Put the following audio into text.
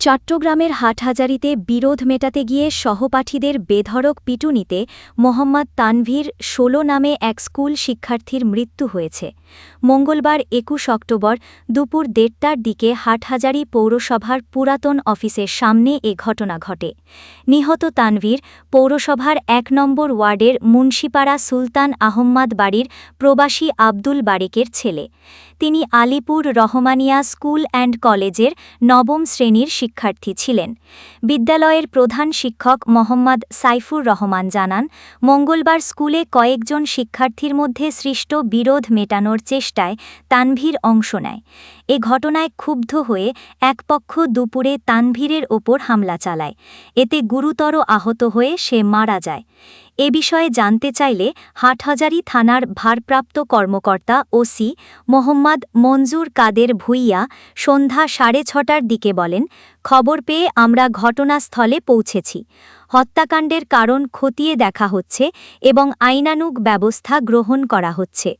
চট্টগ্রামের হাটহাজারিতে বিরোধ মেটাতে গিয়ে সহপাঠীদের বেধড়ক পিটুনিতে মোহাম্মদ তানভীর ষোলো নামে এক স্কুল শিক্ষার্থীর মৃত্যু হয়েছে। মঙ্গলবার একুশ অক্টোবর দুপুর দেড়টার দিকে হাটহাজারি পৌরসভার পুরাতন অফিসের সামনে এ ঘটনা ঘটে। নিহত তানভীর পৌরসভার এক নম্বর ওয়ার্ডের মুন্সিপাড়া সুলতান আহম্মদ বাড়ির প্রবাসী আব্দুল বারেকের ছেলে। তিনি আলিপুর রহমানিয়া স্কুল অ্যান্ড কলেজের নবম শ্রেণির শিক্ষার্থী ছিলেন। বিদ্যালয়ের প্রধান শিক্ষক মোহাম্মদ সাইফুর রহমান জানান, মঙ্গলবার স্কুলে কয়েকজন শিক্ষার্থীর মধ্যে সৃষ্ট বিরোধ মেটানোর চেষ্টায় তানভীর অংশ নেয়। এ ঘটনায় ক্ষুব্ধ হয়ে এক পক্ষ দুপুরে তানভীরের ওপর হামলা চালায়। এতে গুরুতর আহত হয়ে সে মারা যায়। এ বিষয়ে জানতে চাইলে হাটহাজারি থানার ভারপ্রাপ্ত কর্মকর্তা ওসি মোহাম্মদ মঞ্জুর কাদের ভুইয়া সন্ধ্যা সাড়ে ছটার দিকে বলেন, খবর পেয়ে আমরা ঘটনাস্থলে পৌঁছেছি। হত্যাকাণ্ডের কারণ খতিয়ে দেখা হচ্ছে এবং আইনানুগ ব্যবস্থা গ্রহণ করা হচ্ছে।